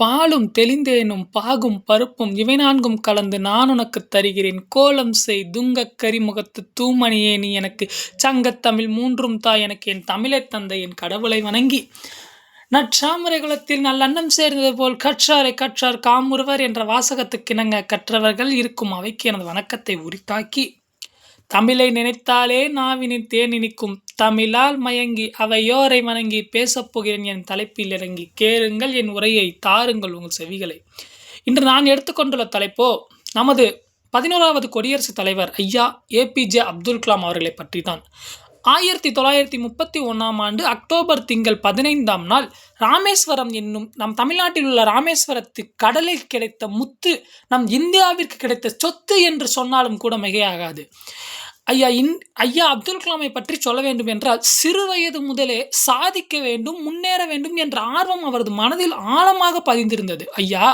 பாலும் தெளிந்தேனும் பாகும் பருப்பும் இவை நான்கும் கலந்து நான் உனக்குத் தருகிறேன். கோலம் செய் துங்கக் கரிமுகத்து தூமணியே நீ எனக்கு. சங்கத் தமிழ் மூன்றும் தா எனக்கு என் தமிழை தந்த என் கடவுளை வணங்கி. நற்சாமரை குலத்தில் நல்லன்னம் சேர்ந்தது போல் கற்றாரை கற்றார் காமுறுவர் என்ற வாசகத்துக்கிணங்க கற்றவர்கள் இருக்கும் அவைக்கு எனது வணக்கத்தை உரித்தாக்கி. தமிழை நினைத்தாலே நாவினின் தேன் இனிக்கும் தமிழால் மயங்கி அவையோரை வணங்கி பேசப்போகிறேன் என் தலைப்பில் இறங்கி. கேளுங்கள் என் உரையை தாருங்கள் உங்கள் செவிகளை. இன்று நான் எடுத்துக்கொண்டுள்ள தலைப்போ நமது பதினோராவது குடியரசுத் தலைவர் ஐயா ஏபிஜே அப்துல் கலாம் அவர்களை பற்றி தான் ஆயிரத்தி தொள்ளாயிரத்தி முப்பத்தி ஒன்றாம் ஆண்டு அக்டோபர் திங்கள் பதினைந்தாம் நாள் ராமேஸ்வரம் என்னும் நம் தமிழ்நாட்டில் உள்ள ராமேஸ்வரத்து கடலில் கிடைத்த முத்து நம் இந்தியாவிற்கு கிடைத்த சொத்து என்று சொன்னாலும் கூட மிகையாகாது. ஐயா இன் ஐயா அப்துல் கலாமை பற்றி சொல்ல வேண்டும் என்றால் சிறு வயது முதலே சாதிக்க வேண்டும் முன்னேற வேண்டும் என்ற ஆர்வம் அவரது மனதில் ஆழமாக பதிந்திருந்தது. ஐயா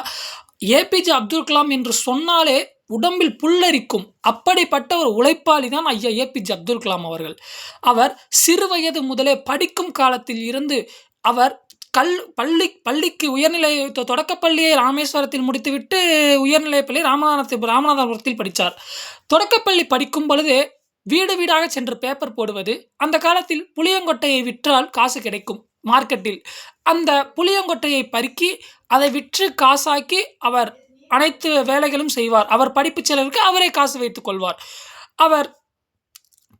ஏபிஜே அப்துல் கலாம் என்று சொன்னாலே உடம்பில் புல்லரிக்கும். அப்படிப்பட்ட ஒரு உழைப்பாளி தான் ஐயா ஏபிஜே அப்துல் கலாம் அவர்கள். அவர் சிறு வயது முதலே படிக்கும் காலத்தில் இருந்து அவர் கல் பள்ளி பள்ளிக்கு உயர்நிலை தொடக்கப்பள்ளியை ராமேஸ்வரத்தில் முடித்துவிட்டு உயர்நிலைப் பள்ளி ராமநாதபுரத்தில் ராமநாதபுரத்தில் படித்தார் தொடக்கப்பள்ளி படிக்கும் பொழுது வீடு வீடாக சென்று பேப்பர் போடுவது அந்த காலத்தில் புளியங்கொட்டையை விற்றால் காசு கிடைக்கும் மார்க்கெட்டில் அந்த புளியங்கொட்டையை பருக்கி அதை விற்று காசாக்கி அவர் அனைத்து வேலைகளும் செய்வார். அவர் படிப்பு செலவுக்கு அவரே காசு வைத்துக் கொள்வார். அவர்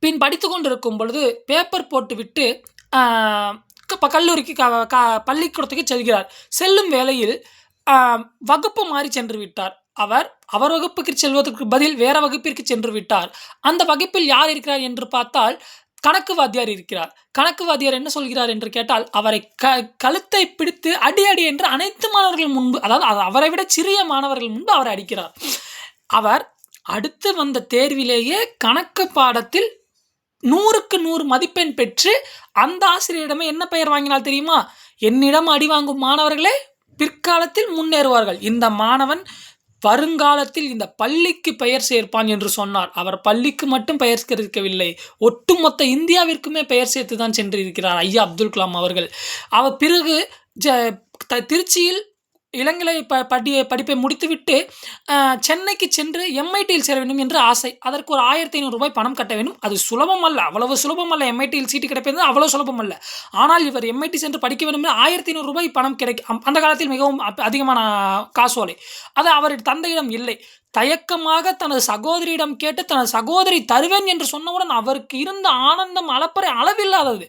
பின் படித்து கொண்டிருக்கும் பொழுது பேப்பர் போட்டுவிட்டு இப்போ கல்லூரிக்கு க- க- பள்ளிக்கூடத்துக்கு செல்கிறார். செல்லும் வேளையில் வகுப்பு மாறி சென்று விட்டார். அவர் அவர் வகுப்புக்கு செல்வதற்கு பதில் வேற வகுப்பிற்கு சென்று விட்டார். அந்த வகுப்பில் யார் இருக்கிறார் என்று பார்த்தால் கணக்கு வாத்தியார் இருக்கிறார். கணக்கு வாத்தியார் என்ன சொல்கிறார் என்று கேட்டால் அவரை க கழுத்தை பிடித்து அடி அடி என்று அனைத்து மாணவர்கள் முன்பு அதாவது அவரை விட சிறிய மாணவர்கள் முன்பு அவரை அடிக்கிறார். அவர் அடுத்து வந்த தேர்விலேயே கணக்கு பாடத்தில் நூறுக்கு நூறு மதிப்பெண் பெற்று அந்த ஆசிரியரிடமே என்ன பெயர் வாங்கினால் தெரியுமா? என்னிடம் அடி வாங்கும் மாணவர்களே பிற்காலத்தில் முன்னேறுவார்கள். இந்த மாணவன் வருங்காலத்தில் இந்த பள்ளிக்கு பெயர் சேர்ப்பான் என்று சொன்னார். அவர் பள்ளிக்கு மட்டும் பெயர் சேர்க்கவில்லை. ஒட்டுமொத்த இந்தியாவிற்குமே பெயர் சேர்த்து தான் சென்றிருக்கிறார் ஐயா அப்துல் கலாம் அவர்கள். அவர் பிறகு ஜ த- திருச்சியில் இளங்கலை ப படி படிப்பை முடித்துவிட்டு சென்னைக்கு சென்று எம்ஐடியில் சேர வேண்டும் என்று ஆசை. அதற்கு ஒரு ஆயிரத்தி ஐநூறு ரூபாய் பணம் கட்ட வேண்டும். அது சுலபம் அல்ல அவ்வளவு சுலபம் அல்ல எம்ஐடியில் சீட்டு கிடைப்பது அவ்வளோ சுலபம் அல்ல ஆனால் இவர் எம்ஐடி சென்று படிக்க வேண்டும் என்று ஆயிரத்தி ஐநூறு ரூபாய் பணம் கிடைக்கும் அந்த காலத்தில் மிகவும் அதிகமான காசோலை அது அவருடைய தந்தையிடம் இல்லை. தயக்கமாக தனது சகோதரியிடம் கேட்டு தனது சகோதரி தருவேன் என்று சொன்னவுடன் அவருக்கு இருந்த ஆனந்தம் அளப்பறை அளவில்லாதது.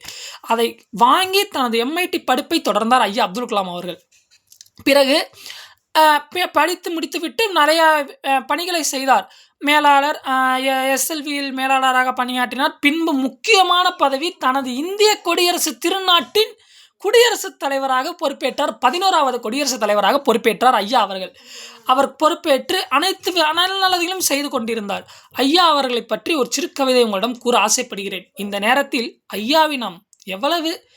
அதை வாங்கி தனது எம்ஐடி படிப்பை தொடர்ந்தார் ஐயா அப்துல் கலாம் அவர்கள். பிறகு படித்து முடித்துவிட்டு நிறையா பணிகளை செய்தார். மேலாளர் எஸ்எல்வியில் மேலாளராக பணியாற்றினார். பின்பு முக்கியமான பதவி தனது இந்திய குடியரசு திருநாட்டின் குடியரசுத் தலைவராக பொறுப்பேற்றார். பதினோராவது குடியரசுத் தலைவராக பொறுப்பேற்றார் ஐயா அவர்கள். அவர் பொறுப்பேற்று அனைத்து வி- செய்து கொண்டிருந்தார். ஐயா அவர்களை பற்றி ஒரு சிறு கவிதை உங்களிடம் கூற ஆசைப்படுகிறேன். இந்த நேரத்தில் ஐயாவை நாம் எவ்வளவு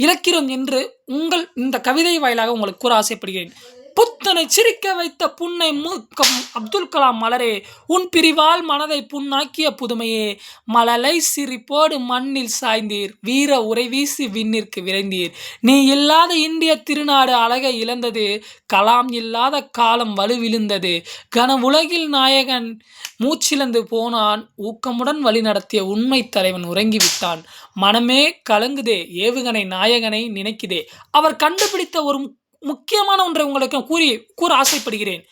இழக்கிறோம் என்று உங்கள் இந்த கவிதை வாயிலாக உங்களுக்கு கூற ஆசைப்படுகிறேன். புத்தனை சிரிக்க வைத்த புன்னை மூக்கம் அப்துல் கலாம் மலரே உன் பிரிவால் மனதை புண்ணாக்கிய புதுமையே மலலை சிரிப்போடு மண்ணில் சாய்ந்தீர் வீர உரை வீசி விண்ணிற்கு விரைந்தீர். நீ இல்லாத இந்திய திருநாடு அழகை இழந்தது கலாம் இல்லாத காலம் வலுவிழுந்தது கன உலகில் நாயகன் மூச்சிழந்து போனான் ஊக்கமுடன் வழிநடத்திய உண்மை தலைவன் உறங்கிவிட்டான் மனமே கலங்குதே ஏவுகணை நாயகனை நினைக்குதே. அவர் கண்டுபிடித்த ஒரு முக்கியமான ஒன்றை உங்களுக்கு கூறி கூற ஆசைப்படுகிறேன்.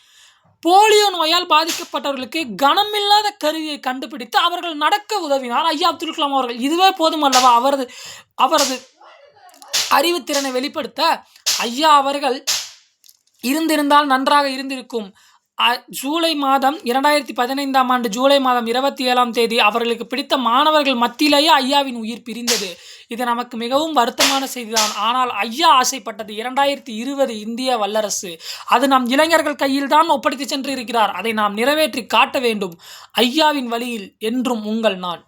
போலியோ நோயால் பாதிக்கப்பட்டவர்களுக்கு கனமில்லாத கருவியை கண்டுபிடித்து அவர்கள் நடக்க உதவினார். ஐயா அப்துல் கலாம் அவர்கள் இதுவே போதும் அல்லவா? அவரது அவரது அறிவுத்திறனை வெளிப்படுத்த ஐயா அவர்கள் இருந்திருந்தால் நன்றாக இருந்திருக்கும். ஜூலை மாதம் இரண்டாயிரத்தி பதினைந்தாம் ஆண்டு ஜூலை மாதம் இருபத்தி ஏழாம் தேதி அவர்களுக்கு பிடித்த மாணவர்கள் மத்தியிலேயே ஐயாவின் உயிர் பிரிந்தது. இது நமக்கு மிகவும் வருத்தமான செய்திதான். ஆனால் ஐயா ஆசைப்பட்டது இரண்டாயிரத்தி இருபது இந்திய வல்லரசு. அது நம் இளைஞர்கள் கையில் தான் ஒப்படைத்து சென்று இருக்கிறார் அதை நாம் நிறைவேற்றி காட்ட வேண்டும். ஐயாவின் வழியில் என்றும் உங்கள் நான்.